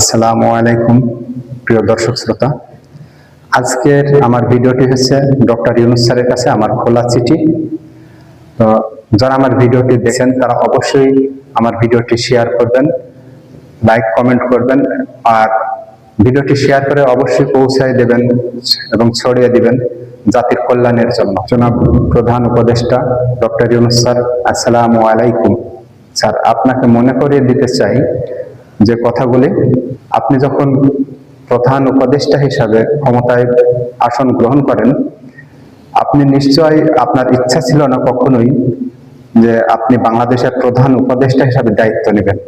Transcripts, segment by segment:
আসসালামু আলাইকুম, প্রিয় দর্শক শ্রোতা। আজকের আমার ভিডিওটি হচ্ছে ডক্টর ইউনুস স্যারের কাছে আমার খোলা চিঠি। তো যারা আমার ভিডিওটি দেখেন, তারা অবশ্যই আমার ভিডিওটি শেয়ার করবেন লাইক কমেন্ট করবেন, আর ভিডিওটি শেয়ার করে অবশ্যই পৌঁছায় দেবেন এবং ছড়িয়ে দিবেন জাতির কল্যাণের জন্য। জনাব প্রধান উপদেষ্টা ডক্টর ইউনুস স্যার, আসসালামু আলাইকুম। স্যার, আপনাকে মনে করিয়ে দিতে চাই যে কথাগুলি আপনি যখন প্রধান উপদেষ্টা হিসাবে ক্ষমতায় আসন গ্রহণ করেন, আপনি নিশ্চয় আপনার ইচ্ছা ছিল না কখনোই যে আপনি বাংলাদেশের প্রধান উপদেষ্টা হিসাবে দায়িত্ব নেবেন।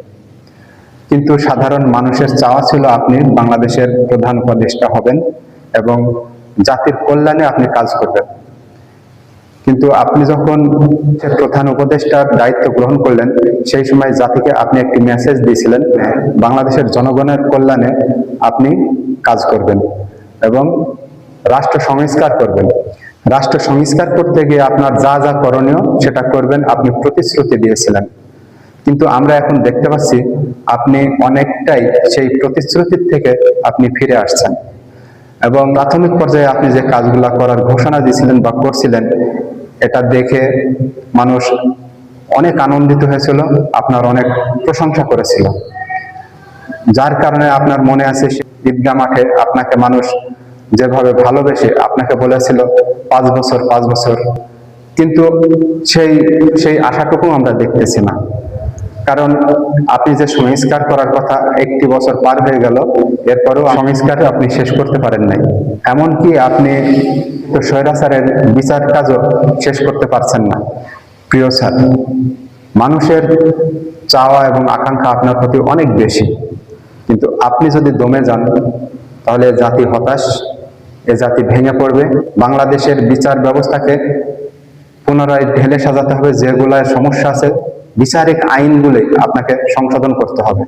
কিন্তু সাধারণ মানুষের চাওয়া ছিল আপনি বাংলাদেশের প্রধান উপদেষ্টা হবেন এবং জাতির কল্যাণে আপনি কাজ করবেন। কিন্তু আপনি যখন প্রধান উপদেষ্টার দায়িত্ব গ্রহণ করলেন, সেই সময় জাতিকে আপনি একটি মেসেজ দিয়েছিলেন, বাংলাদেশের জনগণের কল্যাণে আপনি কাজ করবেন এবং রাষ্ট্র সংস্কার করবেন। রাষ্ট্র সংস্কার করতে গিয়ে আপনার যা যা করণীয় সেটা করবেন, আপনি প্রতিশ্রুতি দিয়েছিলেন। কিন্তু আমরা এখন দেখতে পাচ্ছি আপনি অনেকটাই সেই প্রতিশ্রুতির থেকে আপনি ফিরে আসছেন। এবং প্রাথমিক পর্যায়ে আপনি যে কাজগুলা করার ঘোষণা দিয়েছিলেন বা করছিলেন এটা দেখে মানুষ অনেক আনন্দিত হয়েছিল, আপনার অনেক প্রশংসা করেছিল। যার কারণে আপনার মনে আছে ঈদগা মাঠে আপনাকে মানুষ যেভাবে ভালোবেসে আপনাকে বলেছিল, পাঁচ বছর পাঁচ বছর। কিন্তু সেই সেই আশাটুকু আমরা দেখতেছি না। কারণ আপনি যে সংস্কার করার কথা একটি বছর পার হয়ে গেল, এরপরেও সংস্কার আপনি শেষ করতে পারেন নাই। এমনকি আপনি তো স্বৈরাচারের বিচার কাজও শেষ করতে পারছেন না। প্রিয় স্যার, মানুষের চাওয়া এবং আকাঙ্ক্ষা আপনার প্রতি অনেক বেশি। কিন্তু আপনি যদি দমে যান, তাহলে জাতি হতাশ, এ জাতি ভেঙে পড়বে। বাংলাদেশের বিচার ব্যবস্থাকে পুনরায় ঢেলে সাজাতে হবে যেগুলার সমস্যা আছে বিচারিক আইনগুলি আপনাকে সংশোধন করতে হবে।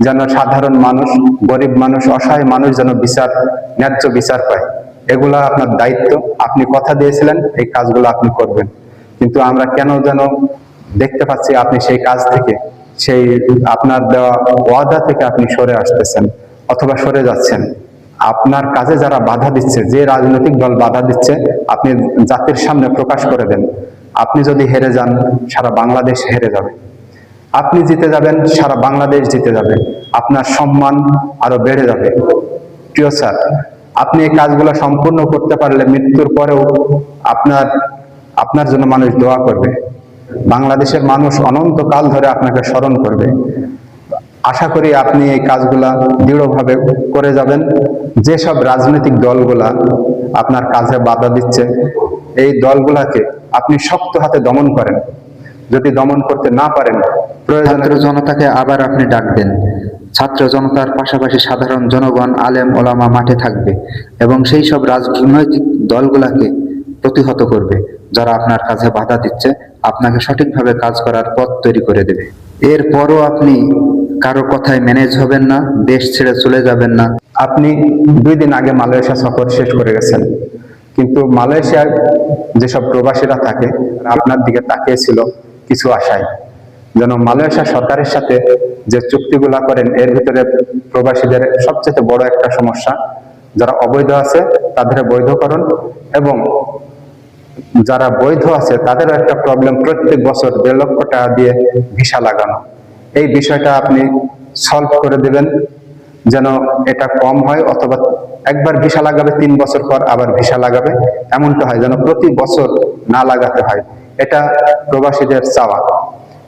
যেন সাধারণ মানুষ, গরিব মানুষ, অসহায় মানুষ যেন বিচার, ন্যায্য বিচার পায়। এগুলা আপনার দায়িত্ব। আপনি কথা দিয়েছিলেন, এই কাজগুলো আপনি করবেন। কিন্তু আমরা কেন যেন দেখতে পাচ্ছি আপনি সেই কাজ থেকে, সেই আপনার দেওয়া ওয়াদা থেকে আপনি সরে আসতেছেন অথবা সরে যাচ্ছেন। আপনার কাজে যারা বাধা দিচ্ছে, যে রাজনৈতিক দল বাধা দিচ্ছে, আপনি জাতির সামনে প্রকাশ করে দেন। আপনি যদি হেরে যান, সারা বাংলাদেশ হেরে যাবে। আপনি জিতে যাবেন, সারা বাংলাদেশ জিতে যাবে। আপনার সম্মান আরও বেড়ে যাবে। প্রিয় স্যার, আপনি এই কাজগুলো সম্পূর্ণ করতে পারলে মৃত্যুর পরেও আপনার আপনার জন্য মানুষ দোয়া করবে। বাংলাদেশের মানুষ অনন্তকাল ধরে আপনাকে স্মরণ করবে। আশা করি আপনি এই কাজগুলা দৃঢ়ভাবে করে যাবেন। যেসব রাজনৈতিক দলগুলা আপনার কাজে বাধা দিচ্ছে, এই দলগুলাকে আপনি শক্ত হাতে দমন করেন। যদি দমন করতে না পারেন প্রয়োজনে ছাত্র জনতাকে আবার আপনি ডাক দেন ছাত্র জনতার পাশাপাশি সাধারণ জনগণ আলেম ওলামা মাঠে থাকবে এবং সেই সব রাজনৈতিক দলগুলাকে প্রতিহত করবে। যারা আপনার কাছে বাধা দিচ্ছে আপনাকে সঠিকভাবে কাজ করার পথ তৈরি করে দেবে। এরপরও আপনি কারও কথায় ম্যানেজ হবেন না দেশ ছেড়ে চলে যাবেন না। আপনি দুই দিন আগে মালয়েশিয়া সফর শেষ করে গেছেন। কিন্তু মালয়েশিয়ার যেসব প্রবাসীরা থাকে আপনার দিকে তাকিয়েছিল কিছু আশায়। যেন মালয়েশিয়া সরকারের সাথে যে চুক্তিগুলা করেন, এর ভিতরে প্রবাসীদের সবচেয়ে বড় একটা সমস্যা, যারা অবৈধ আছে তাদের বৈধকরণ এবং যারা বৈধ আছে তাদেরও একটা প্রবলেম প্রত্যেক বছর দেড় লক্ষ টাকা দিয়ে ভিসা লাগানো। এই বিষয়টা আপনি সলভ করে দেবেন। যেন এটা কম হয় অথবা একবার ভিসা লাগাবে, তিন বছর পর আবার ভিসা লাগাবে, এমনটা হয় যেন প্রতি বছর না লাগাতে হয়। এটা প্রবাসীদের চাওয়া।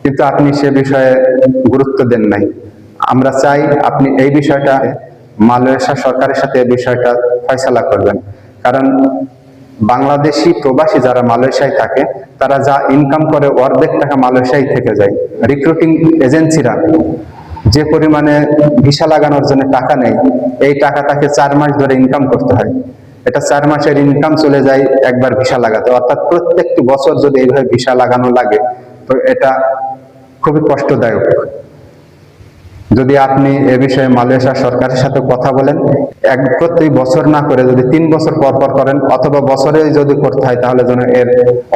কিন্তু আপনি সে বিষয়ে গুরুত্ব দেন নাই। আমরা চাই আপনি এই বিষয়টা, মালয়েশিয়া সরকারের সাথে এই বিষয়টা ফয়সালা করবেন। কারণ বাংলাদেশি প্রবাসী যারা মালয়েশিয়ায় থাকে, তারা যা ইনকাম করে অর্ধেক টাকা মালয়েশিয়ায় থেকে যায়। রিক্রুটিং এজেন্সিরা যে পরিমাণে ভিসা লাগানোর জন্য টাকা নেই এই টাকা তাকে চার মাস ধরে ইনকাম করতে হয়। এটা চার মাসের ইনকাম চলে যায় একবার ভিসা লাগাতে। অর্থাৎ প্রত্যেকটি বছর যদি এইভাবে ভিসা লাগানো লাগে, তো এটা খুবই কষ্টদায়ক। যদি আপনি এ বিষয়ে মালয়েশিয়া সরকারের সাথে কথা বলেন, এক প্রত্যেক বছর না করে যদি তিন বছর পর পর করেন, অথবা বছরে যদি করতে হয়, তাহলে যেন এর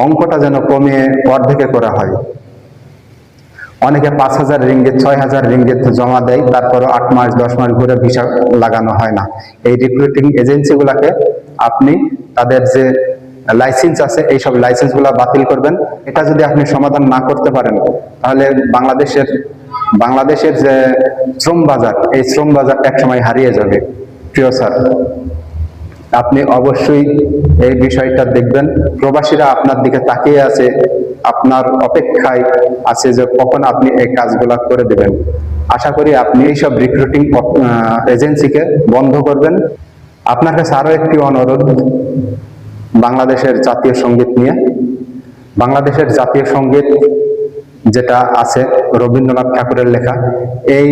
অঙ্কটা যেন কমিয়ে অর্ধেকে করা হয়। অনেকে পাঁচ হাজার রিঙ্গিত, ছয় হাজার রিঙ্গিত জমা দেয় তারপর আট মাস, দশ মাস ঘুরে ভিসা লাগানো হয় না। এই রিক্রুটিং এজেন্সিগুলোকে আপনি তাদের যে লাইসেন্স আছে এই সব লাইসেন্সগুলা বাতিল করবেন। এটা যদি আপনি সমাধান না করতে পারেন, তাহলে বাংলাদেশের বাংলাদেশের যে শ্রম বাজার, এই শ্রম বাজারটা একসময় হারিয়ে যাবে। প্রিয় স্যার। আপনি অবশ্যই এই বিষয়টা দেখবেন। প্রবাসীরা আপনার দিকে তাকিয়ে আছে, আপনার অপেক্ষায় আছে যে কখন আপনি এই কাজগুলা করে দেবেন। আশা করি আপনি এইসব রিক্রুটিং এজেন্সিকে বন্ধ করবেন। আপনার কাছে আরও একটি অনুরোধ, বাংলাদেশের জাতীয় সংগীত নিয়ে। বাংলাদেশের জাতীয় সংগীত যেটা আছে, রবীন্দ্রনাথ ঠাকুরের লেখা, এই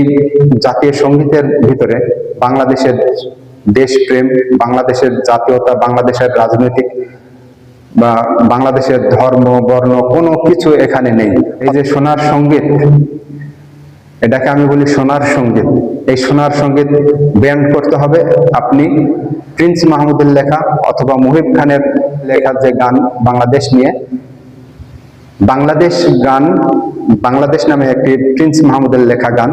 জাতীয় সঙ্গীতের ভিতরে বাংলাদেশের দেশপ্রেম, বাংলাদেশের জাতীয়তা, বাংলাদেশের রাজনৈতিক বা বাংলাদেশের ধর্ম, বর্ণ, কোনো কিছু এখানে নেই। এই যে সোনার সংগীত, এটাকে আমি বলি সোনার সংগীত। এই সোনার সংগীত ব্যান্ড করতে হবে আপনি প্রিন্স মাহমুদের লেখা অথবা মুহিব খানের লেখা যে গান বাংলাদেশ নিয়ে। বাংলাদেশ গান, বাংলাদেশ নামে একটি প্রিন্স মাহমুদের লেখা গান,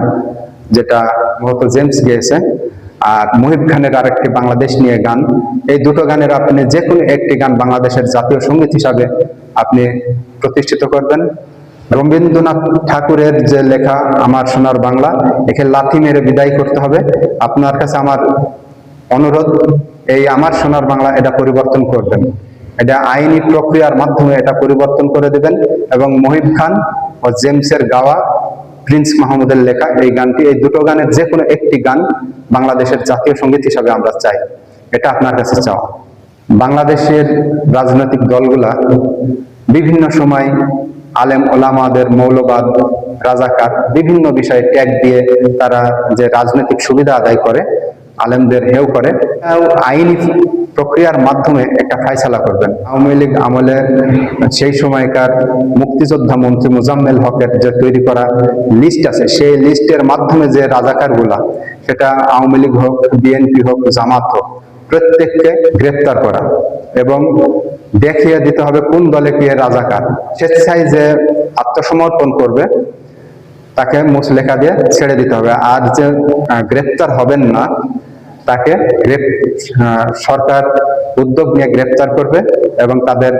যেটা মূলত জেমস গেয়েছে। আর মুহিব খানের আরেকটি বাংলাদেশ নিয়ে গান। এই দুটো গানের আপনি যে কোনো একটি গান বাংলাদেশের জাতীয় সংগীত হিসাবে আপনি প্রতিষ্ঠিত করবেন। রবীন্দ্রনাথ ঠাকুরের যে লেখা, আমার সোনার বাংলা একে লাথি মেরে বিদায় করতে হবে। আপনার কাছে আমার অনুরোধ, এই আমার সোনার বাংলা এটা পরিবর্তন করবেন। এটা আইনি প্রক্রিয়ার মাধ্যমে এটা পরিবর্তন করে দেবেন। এবং মহিব খান ও জেমসের গাওয়া প্রিন্স মাহমুদের লেখা, এই গানটি, এই দুটো গানের যে কোনো একটি গান বাংলাদেশের জাতীয় সংগীত হিসাবে আমরা চাই। এটা আপনার কাছে চাওয়া। বাংলাদেশের রাজনৈতিক দলগুলা বিভিন্ন সময় আলেম ওলামাদের মৌলবাদ, রাজাকার বিভিন্ন বিষয়ে ট্যাগ দিয়ে তারা যে রাজনৈতিক সুবিধা আদায় করে, আলেমদের হেও করে আইনি প্রক্রিয়ার মাধ্যমে একটা ফাইসালা করবেন। আওয়ামী লীগ আমলে সেই সময়কার মুক্তিযোদ্ধা মন্ত্রী মুজাম্মেল হকের যে তৈরি করা লিস্ট আছে, সেই লিস্টের মাধ্যমে যে রাজাকারগুলা, সেটা আওয়ামী লীগ হোক, বিএনপি হোক, জামাত হোক, প্রত্যেককে গ্রেপ্তার করা এবং দেখিয়ে দিতে হবে কোন দলে কে রাজাকার। স্বেচ্ছায় যে আত্মসমর্পণ করবে, তাকে মুসলেখা দিয়ে ছেড়ে দিতে হবে। আর যে গ্রেপ্তার হবেন না তাকে সরকার উদ্যোগ নিয়ে গ্রেপ্তার করবে এবং তাদের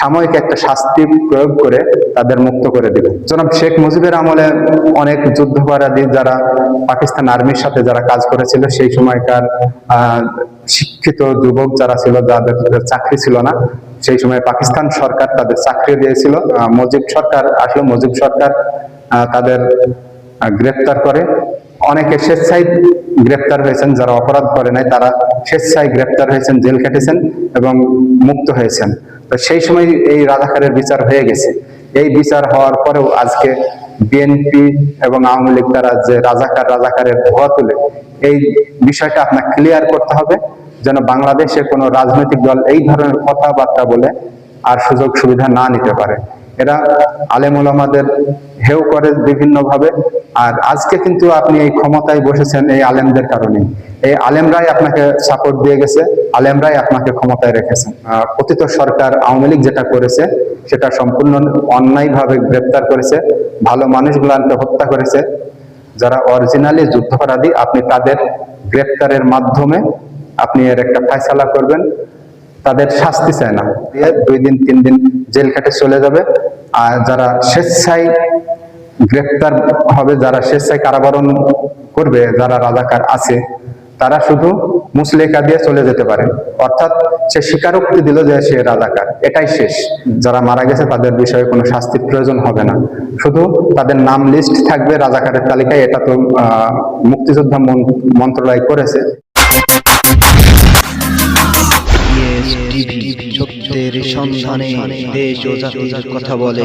সাময়িক একটা শাস্তি প্রয়োগ করে তাদের মুক্ত করে দেবে। জনাব শেখ মুজিবের আমলে অনেক যুদ্ধাপরাধী যারা পাকিস্তান আর্মির সাথে যারা কাজ করেছিল, সেই সময়কার শিক্ষিত যুবক যারা ছিল, যাদের চাকরি ছিল না, সেই সময় পাকিস্তান সরকার তাদের চাকরি দিয়েছিল। মুজিব সরকার, আসলে মুজিব সরকার তাদের গ্রেপ্তার করে। অনেকে স্বেচ্ছায় গ্রেপ্তার হয়েছেন, যারা অপরাধ করে নাই, তারা স্বেচ্ছায় গ্রেপ্তার হয়েছেন, জেল কেটেছেন এবং মুক্ত হয়েছেন। তো সেই সময় এই রাজাকারের বিচার হয়ে গেছে। এই বিচার হওয়ার পরেও আজকে বিএনপি এবং আওয়ামী লীগ তারা যে রাজাকার, রাজাকারের ভুয়া তুলে, এই বিষয়টা আপনার ক্লিয়ার করতে হবে, যেন বাংলাদেশে কোনো রাজনৈতিক দল এই ধরনের কথাবার্তা বলে আর সুযোগ সুবিধা না নিতে পারে। এরা আলেম ওলামাদের হেও করে বিভিন্ন ভাবে আর আজকে কিন্তু আপনি এই ক্ষমতায় বসেছেন এই আলেমদের কারণে। এই আলেমরাই আপনাকে সাপোর্ট দিয়ে গেছে, আলেমরাই আপনাকে ক্ষমতায় রেখেছেন পতিত সরকার আওয়ামী লীগ যেটা করেছে, সেটা সম্পূর্ণ অন্যায়ভাবে গ্রেপ্তার করেছে, ভালো মানুষগুলাকে হত্যা করেছে। যারা অরিজিনালি যুদ্ধাপরাধী, আপনি তাদের গ্রেপ্তারের মাধ্যমে আপনি এর একটা ফয়সালা করবেন। তাদের শাস্তি চায় না। দুই দিন, তিন দিন জেল কাটে চলে যাবে। আর যারা স্বেচ্ছায় গ্রেপ্তার হবে, যারা স্বেচ্ছায় কারাবরণ করবে, যারা রাজাকার আছে, তারা শুধু মুসলেখা দিয়ে চলে যেতে পারে। অর্থাৎ সে স্বীকারোক্তি দিল যে সে রাজাকার। এটাই শেষ। যারা মারা গেছে, তাদের বিষয়ে কোনো শাস্তির প্রয়োজন হবে না। শুধু তাদের নাম লিস্ট থাকবে রাজাকারের তালিকায়, এটা তো মুক্তিযোদ্ধা মন- মন্ত্রণালয় করেছে। সত্যের সন্ধানে দেশ ও জাতির কথা বলে।